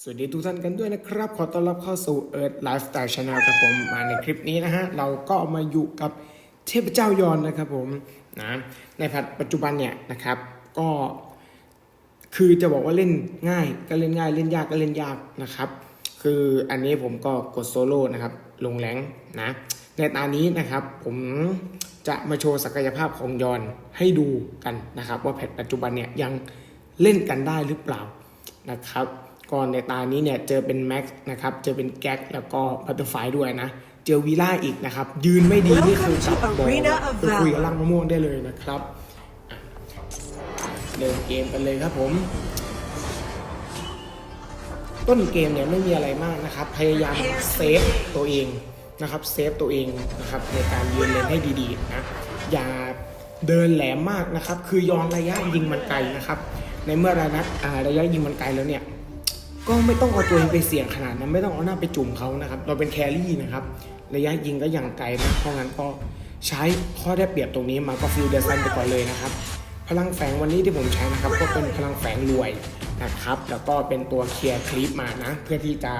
สวัสดีทุกท่านกันด้วยนะครับ ขอต้อนรับเข้าสู่ Earth Lifestyle Channel ครับผมมาในคลิปนี้นะฮะ เราก็มาอยู่กับเทพเจ้ายอนนะครับผมนะในปัจจุบันเนี่ยนะครับ ก็คือจะบอกว่าเล่นง่ายก็เล่นง่ายเล่นยากก็เล่นยากนะครับ คืออันนี้ผมก็กดโซโล่นะครับ ลงแรงนะ ในตอนนี้นะครับผมจะมาโชว์ศักยภาพของยอนให้ดูกันนะครับ ว่าแพทปัจจุบันเนี่ยยังเล่นกันได้หรือเปล่านะครับ ก่อนในตานี้เนี่ยเจอเป็นแม็กซ์นะครับเจอเป็นแก๊กแล้วก็บัตเตอร์ไฟด้วยนะ เจอวีล่าอีกนะครับ ยืนไม่ดีนี่คือกลับบอก Arena of ไปคุยกับล่างมะม่วงได้เลยนะครับอะเริ่มเกมกันเลยครับผมต้นเกมเนี่ยไม่มีอะไรมากนะครับ พยายามเซฟตัวเองนะครับเซฟตัวเองนะครับในการยืนเลนให้ดีๆนะอย่าเดินแหลมมากนะครับ คือยอนระยะยิงมันไกลนะครับ ในเมื่อระยะอ่าระยะยิงมันไกลแล้วเนี่ย ก็ไม่ต้องเอาตัวเองไปเสี่ยงขนาดนั้น ไม่ต้องเอาหน้าไปจุ่มเขานะครับ เราเป็นแครี่นะครับ ระยะยิงก็อย่างไกลนะเพราะงั้นก็ใช้ข้อได้เปรียบตรงนี้มาก็ฟิลเดอร์ซันไปก่อนเลยนะครับ พลังแฝงวันนี้ที่ผมใช้นะครับ ก็เป็นพลังแฝงรวยนะครับ แล้วก็เป็นตัวเคลียร์คลิปมานะ เพื่อที่จะ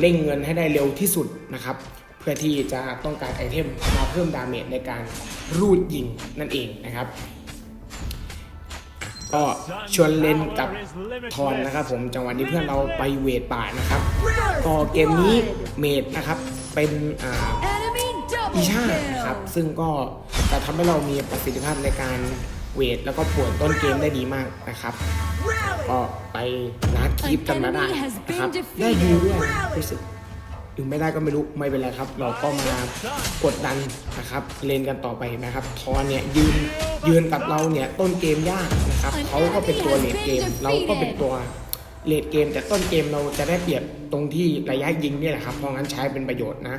เร่งเงินให้ได้เร็วที่สุดนะครับ เพื่อที่จะต้องการไอเทมมาเพิ่มดาเมจในการรูดยิงนั่นเองนะครับ ก็ชวนเล่นกับทอนนะครับ ผมจังหวะนี้เพื่อนเราไปเวทป่านะครับ ก็เกมนี้เมดนะครับเป็นอ่าอิชาครับ ซึ่งก็จะทำให้เรามีประสิทธิภาพในการเวทแล้วก็ปวดต้นเกมได้ดีมากนะครับก็ไปนัดคีปกันมาได้นะครับได้ดีด้วยรู้สึกถึงไม่ได้ก็ไม่รู้ไม่เป็นไรครับ เราก็มากดดันนะครับเลนกันต่อไปนะครับทอนเนี่ยยืน ยืนกับเราเนี่ยต้นเกมยากนะครับเขาก็เป็นตัวเลดเกม เราก็เป็นตัวเลดเกม แต่ต้นเกมเราจะได้เปรียบตรงที่ระยะยิงเนี่ยแหละครับเพราะงั้นใช้เป็นประโยชน์นะ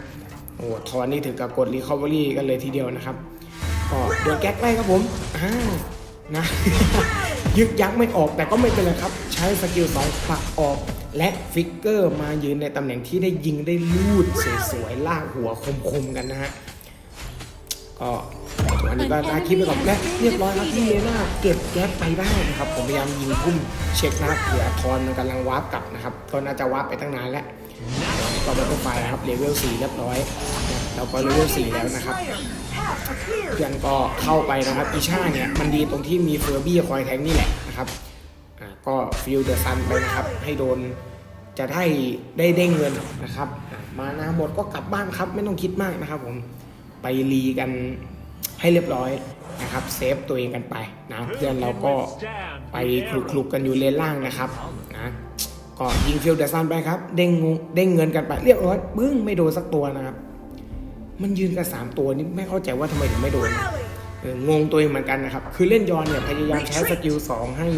โอ้โหทอนนี่ถึงกับกดรีคอเวอรี่กันเลยทีเดียวนะครับก็โดนแก๊กไล่ครับผมอ่านะยึกยักไม่ออกแต่ก็ไม่เป็นไรครับ ใช้สกิลสองผลักออก และฟิกเกอร์มายืนในตำแหน่งที่ได้ยิงได้ลูดสวยๆลากหัวคมๆกันนะฮะก็ วันนี้ก็ได้คลิปไปก่อนและเรียบร้อยครับที่เลน่าเก็บแก๊กไปได้นะครับ ผมพยายามยิงพุ่มเช็คนะเผื่อทอนมันกำลังวาร์ปกลับนะครับก็น่าจะวาร์ปไปตั้งนานแล้วก็บัตเตอร์ไฟนะครับเลเวล4เรียบร้อยเราก็เลเวล4แล้วนะครับเพื่อนก็เข้าไปนะครับอีชาเนี่ยมันดีตรงที่มีเฟอร์บี้คอยแทงนี่แหละนะครับก็ฟิลเดอร์ซันไปนะครับ ให้โดนจะได้ได้เด้งเงินนะครับอ่ามานาหมดก็กลับบ้านครับ ไม่ต้องคิดมากนะครับผมไปรีกัน ให้เรียบร้อยนะครับเซฟตัวเองกันไปนะเพื่อนเราก็ไปคลุกคลุกกันอยู่เลนล่างนะครับนะก็ยิงฟิลเดอร์ซันไปครับเด้งเด้งเงินกันไปเรียบร้อยบึ้งไม่โดนสักตัวนะครับ มันยืนกันสามตัวนี่ไม่เข้าใจว่าทำไมถึงไม่โดนงงตัวเองเหมือนกันนะครับ คือเล่นยอนเนี่ยพยายามใช้สกิลสองให้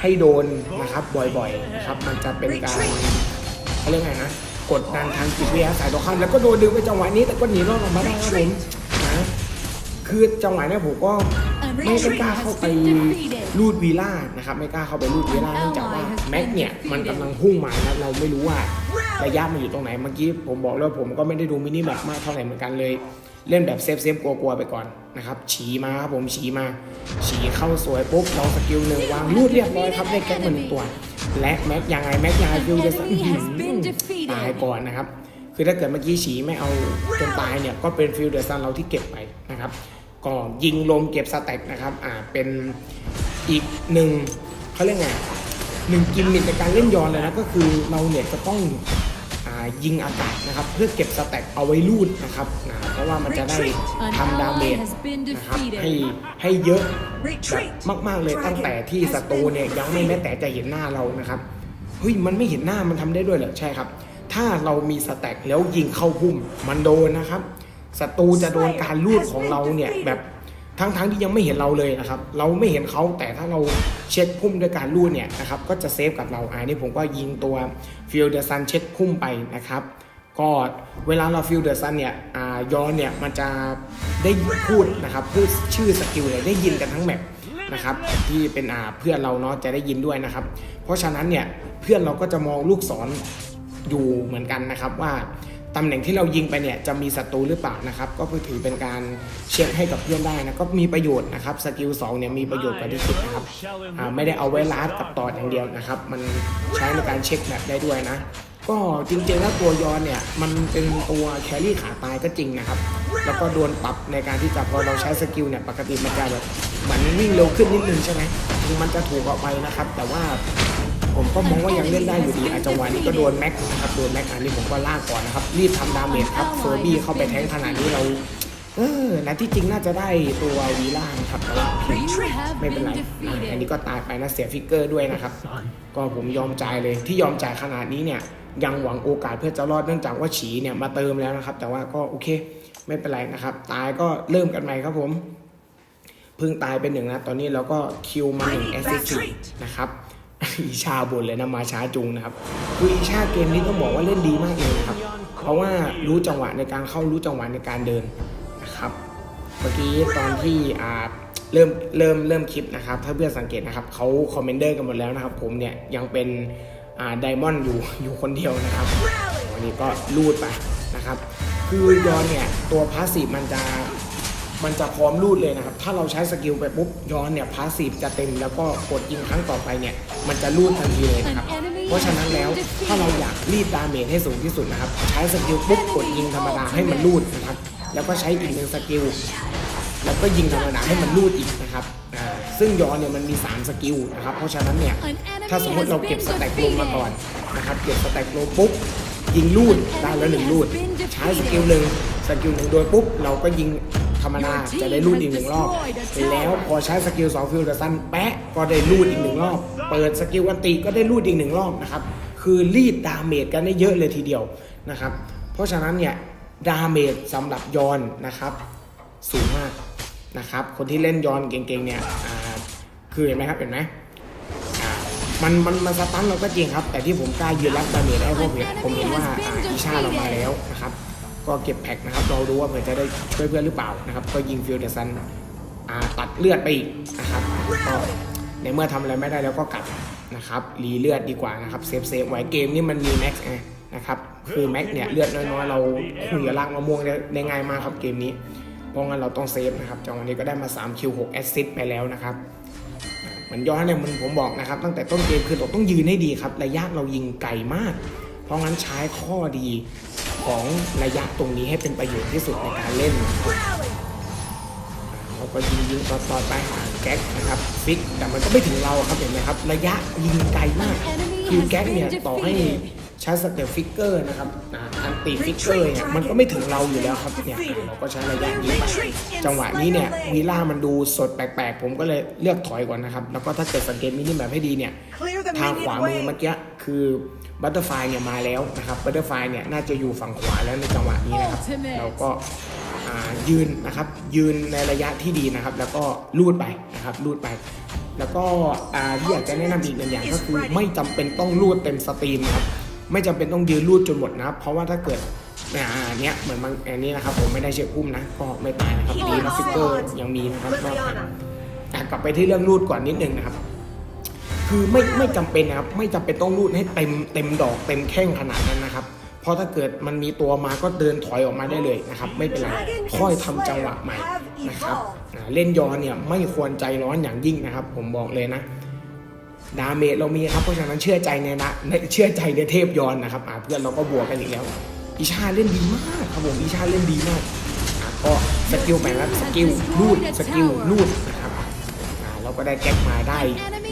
ให้โดนนะครับบ่อยๆนะครับมันจะเป็นการเขาเรียกไงนะกดดันทางจิตวิทยาสายตรงข้ามแล้วก็โดนดึงไปจังหวะนี้แต่ก็หนีรอดออกมาได้ครับผม คือจังหวะเนี้ยผมก็ไม่ไม่กล้าเข้าไปลูดวีล่านะครับไม่กล้าเข้าไปลูดวีล่าเนื่องจากว่าแม็กเนี่ยมันกำลังพุ่งมาแล้วเราไม่รู้ว่าระยะมันอยู่ตรงไหนเมื่อกี้ผมบอกแล้วผมก็ไม่ได้ดูมินิแมปมากเท่าไหร่เหมือนกันเลย เล่นแบบเซฟเซฟกลัวๆไปก่อนนะครับฉีมาครับผมฉีมาฉีเข้าสวยปุ๊บเราสกิลหนึ่งวางรูดเรียบร้อยครับได้แก๊กมาหนึ่งตัว และแม็กยังไงแม็กยังไงฟิวจะสั่นตายก่อนนะครับ คือถ้าเกิดเมื่อกี้ฉีไม่เอาจนตายเนี่ยก็เป็นฟิลเดอร์ซันเราที่เก็บไปนะครับก็ยิงลมเก็บสแต็กนะครับอ่าเป็นอีกหนึ่งเขาเรียกไงหนึ่งกิมมิคในการเล่นยอนเลยนะก็คือเราเนี่ยจะต้องอายิงอากาศนะครับ เพื่อเก็บสแต็กเอาไว้รูดนะครับนะเพราะว่ามันจะได้ทำดาเมจนะครับให้ให้เยอะแบบมาก ๆเลยตั้งแต่ที่ศัตรูเนี่ยยังไม่แม้แต่จะเห็นหน้าเรานะครับเฮ้ยมันไม่เห็นหน้ามันทำได้ด้วยเหรอใช่ครับ ถ้าเรามีสแต็กแล้วยิงเข้าพุ่มมันโดนนะครับศัตรูจะโดนการรูดของเราเนี่ยแบบทั้งๆที่ยังไม่เห็นเราเลยนะครับ เราไม่เห็นเขาแต่ถ้าเราเช็ดพุ่มด้วยการลูดเนี่ยนะครับก็จะเซฟกับเราอ่านี่ผมก็ยิงตัวฟิลเดอร์ซันเช็ดพุ่มไปนะครับก็เวลาเราฟิลเดอร์ซันเนี่ยอ่ายอนเนี่ยมันจะได้พูดนะครับพูดชื่อสกิลเนี่ยได้ยินกันทั้งแมปนะครับที่เป็นเพื่อนเราเนาะจะได้ยินด้วยนะครับ เพราะฉะนั้นเนี่ยเพื่อนเราก็จะมองลูกศร อยู่เหมือนกันนะครับว่าตำแหน่งที่เรายิงไปเนี่ยจะมีศัตรูหรือเปล่านะครับ ก็ถือเป็นการเช็คให้กับเพื่อนได้นะก็มีประโยชน์นะครับสกิล2เนี่ยมีประโยชน์กว่าที่คิดนะครับไม่ได้เอาไว้ลาดกับตอดอย่างเดียวนะครับ มันใช้ในการเช็คแบบได้ด้วยนะ ก็จริงๆแล้วตัวยอนเนี่ยมันเป็นตัวแครี่ขาตายก็จริงนะครับ แล้วก็โดนปรับในการที่จะพอเราใช้สกิลเนี่ยปกติมันจะแบบเหมือนวิ่งเร็วขึ้นนิดนึงใช่ไหมถึงมันจะถูกออกไปนะครับ แต่ว่า ผมก็มองว่ายังเล่นได้อยู่ดีอาจังหวะนี้ก็โดนแม็กนะครับโดนแม็กอันนี้ผมก็ลากก่อนนะครับรีบทำดาเมจครับเฟอร์บี้เข้าไปแทงขนาดนี้เราเออนะที่จริงน่าจะได้ตัววีล่านะครับแต่ว่าไม่เป็นไรอันนี้ก็ตายไปนะเสียฟิกเกอร์ด้วยนะครับ ก็ผมยอมจ่ายเลยที่ยอมจ่ายขนาดนี้เนี่ยยังหวังโอกาสเพื่อจะรอดเนื่องจากว่าฉีเนี่ยมาเติมแล้วนะครับ แต่ว่าก็โอเคไม่เป็นไรนะครับ ตายก็เริ่มกันใหม่ครับผมเพิ่งตายเป็นหนึ่งนะ ตอนนี้เราก็คิวมาหนึ่งแอสซิสต์นะครับ อีชาบนเลยนะมาช้าจุงนะครับคืออีชาเกมนี้ต้องบอกว่าเล่นดีมากเลยนะครับ เพราะว่ารู้จังหวะในการเข้ารู้จังหวะในการเดินนะครับ เมื่อกี้ตอนที่อ่าเริ่มเริ่มเริ่มคลิปนะครับ ถ้าเพื่อนสังเกตนะครับเขาคอมเมนเดอร์กันหมดแล้วนะครับ ผมเนี่ยยังเป็นอ่าไดมอนด์อยู่อยู่คนเดียวนะครับวันนี้ก็ลูดไปนะครับคือยอนเนี่ยตัวพาสซีฟมันจะ มันจะพร้อมลูดเลยนะครับ ถ้าเราใช้สกิลไปปุ๊บย้อนเนี่ยพาสซีฟจะเต็มแล้วก็กดยิงครั้งต่อไปเนี่ยมันจะลูดทันทีเลยนะครับ เพราะฉะนั้นแล้วถ้าเราอยากรีดดาเมจให้สูงที่สุดนะครับ ใช้สกิลปุ๊บกดยิงธรรมดาให้มันลูดนะครับ แล้วก็ใช้อีกหนึ่งสกิลแล้วก็ยิงธรรมดาให้มันลูดอีกนะครับอ่าซึ่งยอนเนี่ยมันมี 3 สกิลนะครับ เพราะฉะนั้นเนี่ยถ้าสมมติเราเก็บสแต็กลมมาก่อนนะครับ เก็บสแต็กลมปุ๊บยิงลูดได้แล้วหนึ่งลูด ใช้สกิลหนึ่งสกิลหนึ่งโดยปุ๊บเราก็ยิง ธรรมดาจะได้ลูดอีกหนึ่งรอบ แล้วพอใช้สกิลสองฟิลเดอร์ซันแปะก็ได้ลูดอีกหนึ่งรอบ เปิดสกิลอันติก็ได้ลูดอีกหนึ่งรอบนะครับ คือรีดดาเมจกันได้เยอะเลยทีเดียวนะครับ เพราะฉะนั้นเนี่ยดาเมจสำหรับยอนนะครับสูงมากนะครับ คนที่เล่นยอนเก่งๆเนี่ยอ่าคือเห็นไหมครับเห็นไหมอ่ามันมันมันสตันเราก็จริงครับ แต่ที่ผมกล้ายืนรับดาเมจได้เพราะผมผมเห็นว่าอ่าอีชาเรามาแล้วนะครับ ก็เก็บแพ็คนะครับ เราดูว่าเผื่อจะได้ช่วยเพื่อนหรือเปล่านะครับ ก็ยิงฟิลเดอร์ซันตัดเลือดไปอีกนะครับก็ในเมื่อทำอะไรไม่ได้แล้วก็กลับนะครับรีเลือดดีกว่านะครับเซฟเซฟไว้เกมนี้มันมีแม็กซ์ไงนะครับคือแม็กเนี่ยเลือดน้อยๆเราคุยกับลากมะม่วงได้ไง่ายมากครับเกมนี้ เพราะงั้นเราต้องเซฟนะครับจังหวะนี้ก็ได้มา3คิว6แอสซิสไปแล้วนะครับเหมือนย้อนเนี่ยมันผมบอกนะครับ ตั้งแต่ต้นเกมคือเราต้องยืนให้ดีครับระยะเรายิงไกลมาก เพราะงั้นใช้ข้อดี ของระยะตรงนี้ให้เป็นประโยชน์ที่สุดในการเล่นเราก็ยิงยิงต่อต่อไปหาแก๊กนะครับฟิกแต่มันก็ไม่ถึงเราครับเห็นไหมครับ ระยะยิงไกลมากคิวแก๊กเนี่ยต่อให้ใช้สเตลฟิกเกอร์นะครับนะ ตีฟิกเกอร์เนี่ยมันก็ไม่ถึงเราอยู่แล้วครับเนี่ยเราก็ใช้ระยะยิงไปจังหวะนี้เนี่ยวีล่ามันดูสดแปลกๆ ผมก็เลยเลือกถอยก่อนนะครับ แล้วก็ถ้าเกิดสังเกตมินิแบบให้ดีเนี่ยทางขวามือเมื่อกี้คือบัตเตอร์ไฟเนี่ยมาแล้วนะครับบัตเตอร์ไฟเนี่ยน่าจะอยู่ฝั่งขวาแล้วในจังหวะนี้นะครับเราก็อ่ายืนนะครับยืนในระยะที่ดีนะครับ แล้วก็ลูดไปนะครับลูดไป แล้วก็อ่าที่อยากจะแนะนำอีกหนึ่งอย่างก็คือไม่จำเป็นต้องลูดเต็มสตรีมนะครับ ไม่จำเป็นต้องยืนลูดจนหมดนะครับ เพราะว่าถ้าเกิดอ่าอันเนี้ยเหมือนบางอันนี้นะครับผมไม่ได้เชือกอุ้มนะ ก็ไม่ตายนะครับดีนะฟิกเกอร์ยังมีนะครับรอดไปอะกลับไปที่เรื่องลูดก่อนนิดนึงนะครับ คือไม่ไม่จำเป็นนะครับ ไม่จำเป็นต้องรูดให้เต็มเต็มดอกเต็มแข้งขนาดนั้นนะครับเพราะถ้าเกิดมันมีตัวมาก็เดินถอยออกมาได้เลยนะครับ ไม่เป็นไรค่อยทำจังหวะใหม่นะครับอ่าเล่นยอนเนี่ยไม่ควรใจร้อนอย่างยิ่งนะครับ ผมบอกเลยนะ ดาเมจเรามีครับ เพราะฉะนั้นเชื่อใจในนะในเชื่อใจในเทพยอนนะครับเพื่อนเราก็บวกกันอีกแล้วอิชาเล่นดีมากครับผมอิชาเล่นดีมากก็สกิลแบ่งแล้วสกิลรูดสกิลรูดนะครับเราก็ได้แก๊กมาได้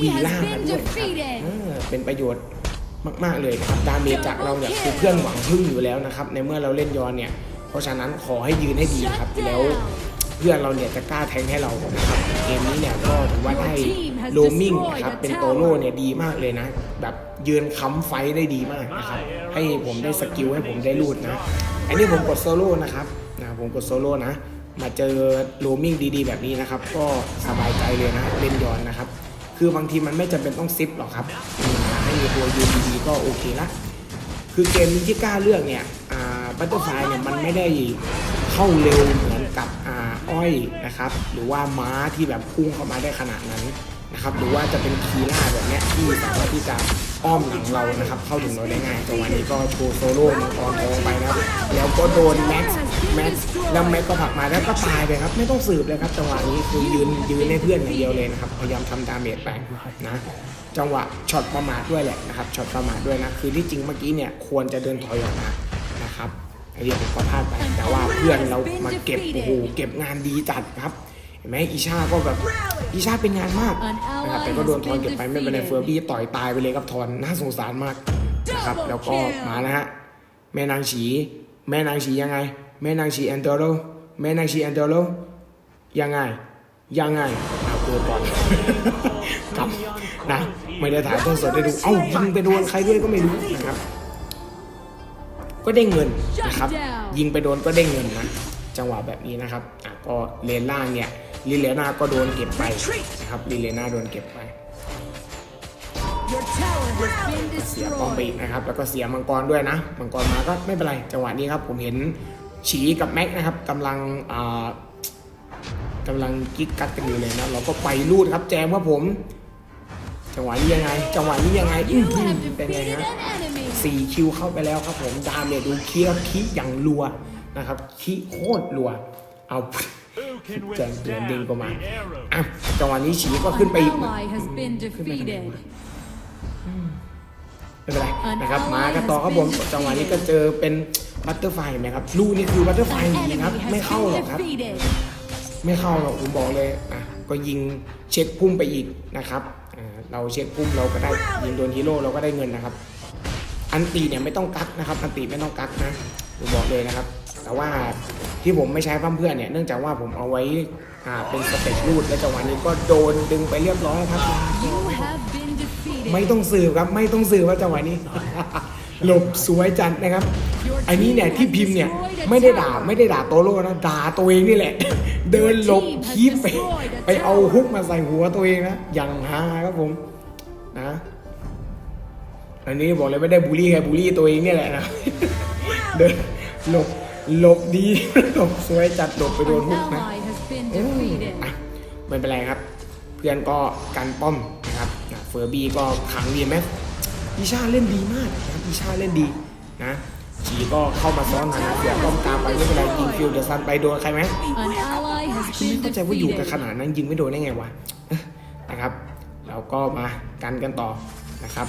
วีล่ากันด้วยครับเป็นประโยชน์มาก ๆ เลยนะครับดาเมจจากเราเนี่ยคือเพื่อนหวังพึ่งอยู่แล้วนะครับ ในเมื่อเราเล่นยอนเนี่ย เพราะฉะนั้นขอให้ยืนให้ดีครับแล้ว พื่อนเราเนี่ยจะกล้าแทงให้เรานะครับเกมนี้เนี่ยก็ถือว่าได้โลมิงนะครับเป็นโตโร่เนี่ยดีมากเลยนะ แบบยืนค้ำไฟได้ดีมากนะครับ ให้ผมได้สกิลให้ผมได้รูดนะ อันนี้ผมกดโซโล่นะครับนะผมกดโซโล่นะ มาเจอโลมิงดีๆ แบบนี้นะครับ ก็สบายใจเลยนะเล่นยอนนะครับ คือบางทีมันไม่จำเป็นต้องซิปหรอกครับอืมให้มีตัวยืนดีๆก็โอเคละคือเกมนี้ที่กล้าเลือกเนี่ยอ่าบัตเตอร์ไฟเนี่ยมันไม่ได้เข้าเร็วเหมื อนกับอ่าอ้อยนะครับ หรือว่าม้าที่แบบพุ่งเข้ามาได้ขนาดนั้นนะครับหรือว่าจะเป็นคีล่าแบบเนี้ยที่สามารถที่จะอ้อมหลังเรานะครับ เข้าถึงเราได้ง่ายจังหวะนี้ก็โชว์โซโล่มังกรทองไปนะครับแล้วก็โดนแม็กซ์แม็กซ์แล้วแม็กซ์ก็ผลักมาแล้วก็ตายไปครับไม่ต้องสืบเลยครับจังหวะนี้คือยืนยืนให้เพื่อนอย่างเดียวเลยนะครับพยายามทำดาเมจไปนะจังหวะช็อตประมาทด้วยแหละนะครับช็อตประมาทด้วยนะคือที่จริงเมื่อกี้เนี่ยควรจะเดินถอยออกมานะครับ เดียผมก็พลาดไปแต่ว่าเพื่อนเรามาเก็บโอ้โหเก็บงานดีจัดครับเห็นไหมอีชาก็แบบอีชาเป็นงานมากนะครับแต่ก็โดนทอนเก็บไปไม่เป็นไรเฟอร์บี้ต่อยตายไปเลยครับทอนน่าสงสารมากนะครับแล้วก็มาแล้วฮะแม่นางฉีแม่นางฉียังไง แม่นางฉีแอนเดโรแม่นางฉีแอนเดโรยังไงยังไงเอาเกิดก่อนครับนะไม่ได้ถ่ายทอดสดได้ดูเอ้ายิงไปโดนใครด้วยก็ไม่รู้นะครับ ก็ได้เงินนะครับ ยิงไปโดนก็ได้เงินนะ จังหวะแบบนี้นะครับอะก็เลนล่างเนี่ยลิเลนาก็โดนเก็บไปนะครับลิเลนาโดนเก็บไป Your tower has been เสียป้อมไปอีก destroyed. นะครับ แล้วก็เสียมังกรด้วยนะ มังกรมาก็ไม่เป็นไร จังหวะนี้ครับผมเห็นฉีกับแม็กนะครับกำลังอ่ากำลังกิ๊กกัดกันอยู่เลยนะ เราก็ไปลูดครับแจมครับผม จังหวะนี้ยังไง จังหวะนี้ยังไงอื้อหือเป็นไงฮะสี่คิวเข้าไปแล้วครับผมดามเมจดูคีครับคีอย่างรัวนะครับคีโคตรรัว เอาแจงเตือนด้งก็มาอะจังหวะนี้ฉีก็ขึ้นไปอีก ally has been defeated. ไม่เป็นไรนะครับมากันต่อครับผมจังหวะนี้ก็เจอเป็นบัตเตอร์ไฟนะครับลูกนี่คือบัตเตอร์ไฟ An จริง enemy ๆครับไม่เข้าหรอกครับ ไม่เข้าหรอกผมบอกเลยอะก็ยิงเช็คพุ่มไปอีกนะครับ เราเช็คพุ่มเราก็ได้ยิงโดนฮีโร่เราก็ได้เงินนะครับ อันตีเนี่ยไม่ต้องกักนะครับ อันตีไม่ต้องกักนะผมบอกเลยนะครับ แต่ว่าที่ผมไม่ใช้พั่มเพื่อนเนี่ยเนื่องจากว่าผมเอาไว้เป็นสเต็ปรูดและจังหวะนี้ก็โดนดึงไปเรียบร้อยครับ ไม่ต้องสืบครับไม่ต้องสืบว่าจังหวะนี้ หลบสวยจัดนะครับ ไอ้นี้เนี่ยที่พิมพ์เนี่ยไม่ได้ด่าไม่ได้ด่าโตโร่นะด่าตัวเองนี่แหละ เดินหลบคีบไปไปเอาฮุกมาใส่หัวตัวเองนะอย่างฮาครับผมนะอันนี้บอกเลยไม่ได้บูลลี่ใครบูลลี่ตัวเองเนี่ยแหละนะเดินหลบหลบดีหลบสวยจัดหลบไปโดน An ฮุกนะ ally has been อืม defeated. อะไม่เป็นไรครับ เพื่อนก็กันป้อมนะครับอะเฟอร์บี้ก็ขังดีไหมอีชาเล่นดีมากนะครับอีชาเล่นดีนะ ฉีก็เข้ามาซ้อนหาเสียป้อมกลางไปไม่เป็นไรยิงฟิลเดอร์ซันไปโดนใครไหม An ally has คือ been ไม่เข้าใจว่าอยู่กัน defeated. ขนาดนั้นยิงไม่โดนได้ไงวะนะครับ เราก็มากันกันต่อนะครับ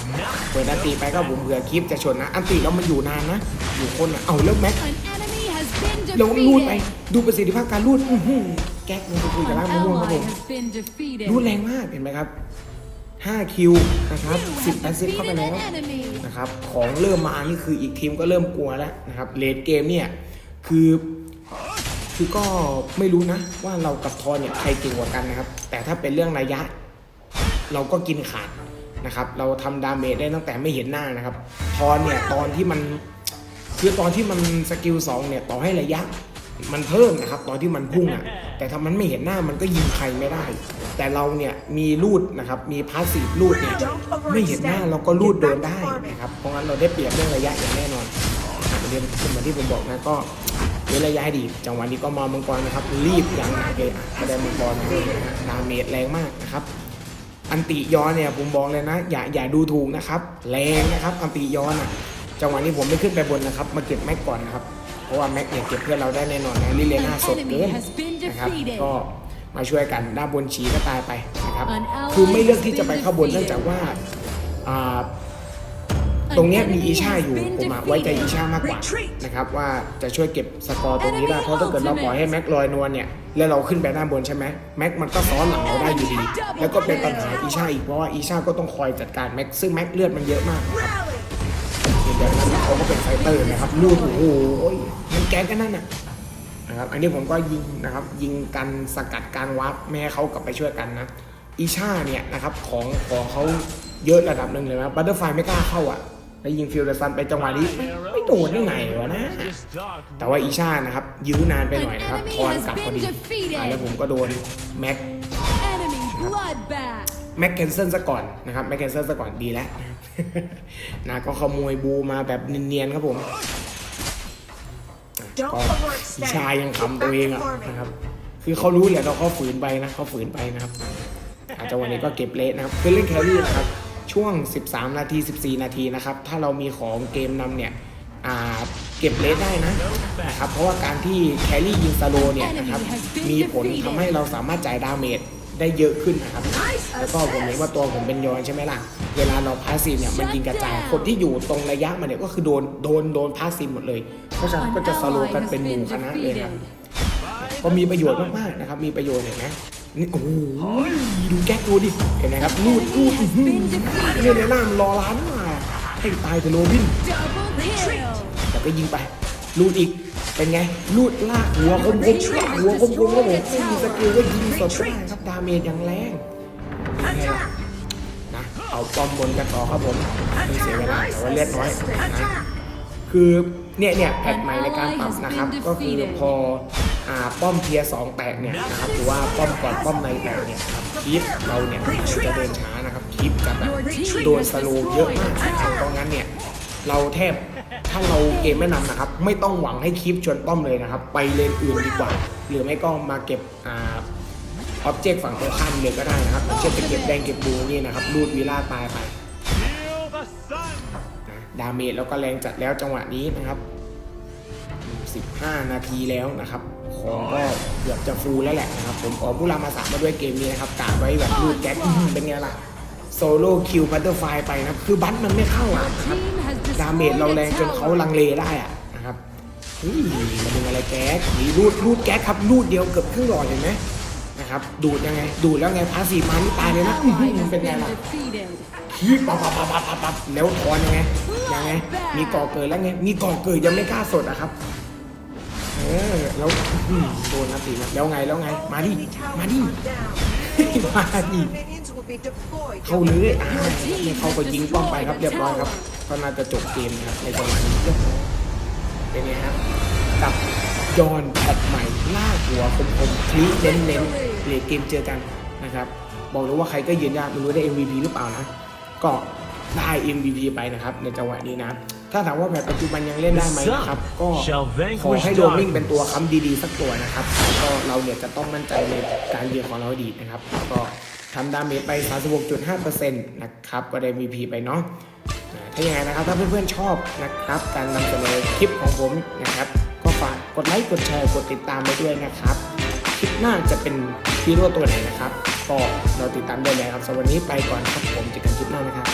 เปิดอันตีไปก็ผมเบื่อคลิปจะชนนะ อันตีเรามาอยู่นานนะ อยู่คนนะเอาแล้วแม็ก An enemy has been เราลูดไป defeated. ดูประสิทธิภาพการลูดอื้อหือแก๊กมันไปคุยกับ An ล่างมะม่วงครับผ ally ม has been defeated. รูดแรงมากเห็นไหมครับ 5 คิวนะครับ 10 แอสซิสเข้าไปแล้วนะครับ ของเริ่มมานี่คืออีกทีมก็เริ่มกลัวแล้วนะครับเลดเกมเนี่ยคือคือก็ไม่รู้นะว่าเรากับทอนเนี่ยใครเก่งกว่ากันนะครับ แต่ถ้าเป็นเรื่องระยะ เราก็กินขาดนะครับ เราทำดาเมจได้ตั้งแต่ไม่เห็นหน้านะครับ ทอนเนี่ยตอนที่มันคือตอนที่มันสกิลสองเนี่ยต่อให้ระยะ มันเพิ่มนะครับตอนที่มันพุ่งอะแต่ถ้ามันไม่เห็นหน้ามันก็ยิงใครไม่ได้ แต่เราเนี่ยมีลูดนะครับมีพาสซีฟลูดเนี่ยไม่เห็นหน้าเราก็ลูดโดนได้นะครับเพราะงั้นเราได้เปรียบเรื่องระยะอย่างแน่นอนนะครับเรียนเหมือนที่ผมบอกนะก็เว้นระยะให้ดี จังหวะนี้ก็มามังกรนะครับรีบอย่างหนักเลยอะแสดงมังกรนะฮะดาเมจแรงมากนะครับอันติย้อนเนี่ยผมบอกเลยนะ อย่าอย่าดูถูกนะครับ แรงนะครับ อันติย้อนอะจังหวะนี้ผมไม่ขึ้นไปบนนะครับ มาเก็บแม็กก่อนนะครับ ราะว่าแม็กเนี่ยเก็บเพื่อนเราได้แน่นอนนะลิเลน่าสดเกินนะครับก็มาช่วยกันด้านบนฉีก็ตายไปนะครับคือไม่เลือกที่จะไปเข้าบนเนื่องจากว่าอ่าตรงเนี้ยมีอีชาอยู่ผมอะไว้ใจอีชามากกว่านะครับว่าจะช่วยเก็บสกอร์ตรงนี้ได้เพราะถ้าเกิดเราปล่อยให้แม็กลอยนวลเนี่ยแล้วเราขึ้นไปด้านบนใช่ไหมแม็กมันก็ซ้อนหลังเราได้อยู่ดี แล้วก็เป็นปัญหาอีชาอีกเพราะว่าอีชาก็ต้องคอยจัดการแม็กซึ่งแม็กเลือดมันเยอะมากนะครับ เดี๋ยวนั้นเขาก็เป็นไฟเตอร์นะครับลูดโอ้โหมันแก๊งกันนั่นน่ะนะครับ อันนี้ผมก็ยิงนะครับ ยิงกันสกัดการวับแม่ให้เขากลับไปช่วยกันนะอีชาเนี่ยนะครับของของเขาเยอะระดับหนึ่งเลยนะบัตเตอร์ไฟไม่กล้าเข้าอะแล้วยิงฟิลเดอร์ซันไปจังหวะนี้ไม่ไม่โดนได้ไงวะนะ แต่ว่าอีชานะครับ ยื้อนานไปหน่อยนะครับทอนกลับพอดีอ่าแล้วผมก็โดนแม็ก Enemy bloodbath. แม็กแคนเซิลซะก่อนนะครับแม็กแคนเซิลซะก่อนดีแล้ว นะก็ขโมยบูมาแบบเนียนๆครับผมอะก็อีชายังขำตัวเองอะนะครับ คือเขารู้แหละเราเขาฝืนไปนะเขาฝืนไปนะครับอาจจะวันนี้ก็เก็บเละนะครับคือเล่นแครี่นะครับ ช่วง 13 นาที 14 นาทีนะครับ ถ้าเรามีของเกมนำเนี่ยอ่าเก็บเลสได้นะนะครับ เพราะว่าการที่แครี่ยิงสโลว์เนี่ยนะครับ มีผลทำให้เราสามารถจ่ายดาเมจได้เยอะขึ้นนะครับ แล้วก็ผมเห็นว่าตัวผมเป็นยอนใช่ไหมล่ะ เวลาเราพาสซีฟเนี่ยมันยิงกระจายคนที่อยู่ตรงระยะมันเนี่ยก็คือโดนโดนโดนพาสซีฟหมดเลย เพราะฉะนั้น An ก็จะสโลว์ ally กัน has เป็นหมู่ been คณะเลยครับ defeated. ก็มีประโยชน์มากๆนะครับ มีประโยชน์เห็นไหมนี่โอ้โหดูแก๊กดูดิเห็นไหมครับลูดลูดอื้อหือเนี่ยเนี่ยหน้ามันรอร้านมาให้ตายเถอะโรบิน Double kill. แต่ก็ยิงไปลูดอีกเป็นไงลูดลากหัวคมคมลากหัวคมคมครับผมไม่มีสกิลก็ยิงสดก็ได้ครับดาเมจอย่างแรง ป้อมบนกันต่อครับผมไม่เสียเวลาแต่ว่าเลือดน้อยนะคือเนี่ยเนี่ยแพทใหม่ในการปรับนะครับ ก็คือพออ่าป้อมเทียร์สองแตกเนี่ยนะครับหรือว่าป้อมก่อนป้อมในแตกเนี่ยครับคลิปเราเนี่ยจะเดินช้านะครับคลิปจะแบบโดนสโลว์เยอะมากนะครับเพราะงั้นเนี่ยเราแทบถ้าเราเกมไม่นำนะครับ ไม่ต้องหวังให้คลิปชวนป้อมเลยนะครับ ไปเลนอื่นดีกว่า หรือไม่ก็มาเก็บอ่า ออบเจกต์ฝั่งตรงข้ามเลยก็ได้นะครับอย่างเช่นไปเก็บแดงเก็บบูนี่นะครับรูดวีล่าตายไปดาเมจแล้วก็แรงจัดแล้วจังหวะนี้นะครับ 15 นาทีแล้วนะครับของก็เกือบจะฟูลแล้วแหละนะครับ ผมขอผู้รามาสามมาด้วยเกมนี้นะครับกะไว้แบบรูดแก๊กเป็นไงล่ะโซโล่คิวบัตเตอร์ไฟไปนะครับ คือบัตมันไม่เข้าอะนะครับดาเมจเราแรงจนเขาลังเลได้อะนะครับเฮ้ยมันเป็นอะไรแก๊กนี่รูดรูดแก๊กครับรูดเดียวเกือบครึ่งหลอดเห็นไหม ครับ ดูดยังไง ดูดแล้วไงพาสีมานี่ตายเลยนะอื้อหื Ally อ has เป็นไง been ล่ะ defeated. คีบปับปับปับปับปับปับแล้วถอนยังไงยังไง มีก่อเกิดแล้วไง มีก่อเกิดยังไม่กล้าสดอะครับ เออแล้วอื้อโดนนะตีนะแล้วไงแล้วไง มาดิมาดิมาดิเข้าเลยอ่าเนี่ยเขาก็ยิงป้อมไปครับเรียบร้อยครับก็น่าจะจบเกมนะครับในจังหวะนี้เรียบร้อยเป็นไงครับกับยอนแพทใหม่ล่าหัวคมคมๆคลิเน้นเน้นๆ เลทเกมเจอกันนะครับบอกเลยว่าใครก็ยืนยากไม่รู้ได้ MVP หรือเปล่านะก็ได้ MVP ไปนะครับในจังหวะนี้นะ ถ้าถามว่าแบบปัจจุบันยังเล่นได้ไหมนะครับ ก็ขอให้โดมิงเป็นตัวค้ำดีๆ สักตัวนะครับแล้วก็เราเนี่ยจะต้องมั่นใจในการเรียนของเราให้ดีนะครับแล้วก็ทำดาเมจไป 36.5%นะครับ ก็ได้ MVP ไปเนาะอ่าถ้าอย่างไรนะครับ ถ้าเพื่อนๆชอบนะครับ การนำเสนอคลิปของผมนะครับ ก็ฝากกดไลค์ กดแชร์ กดติดตามไปด้วยนะครับ คลิปหน้าจะเป็น ฮีโร่ตัวไหนนะครับ ก็เราติดตามได้เลยครับสำหรับวันนี้ไปก่อนครับผมเจอกันคลิปหน้านะครับ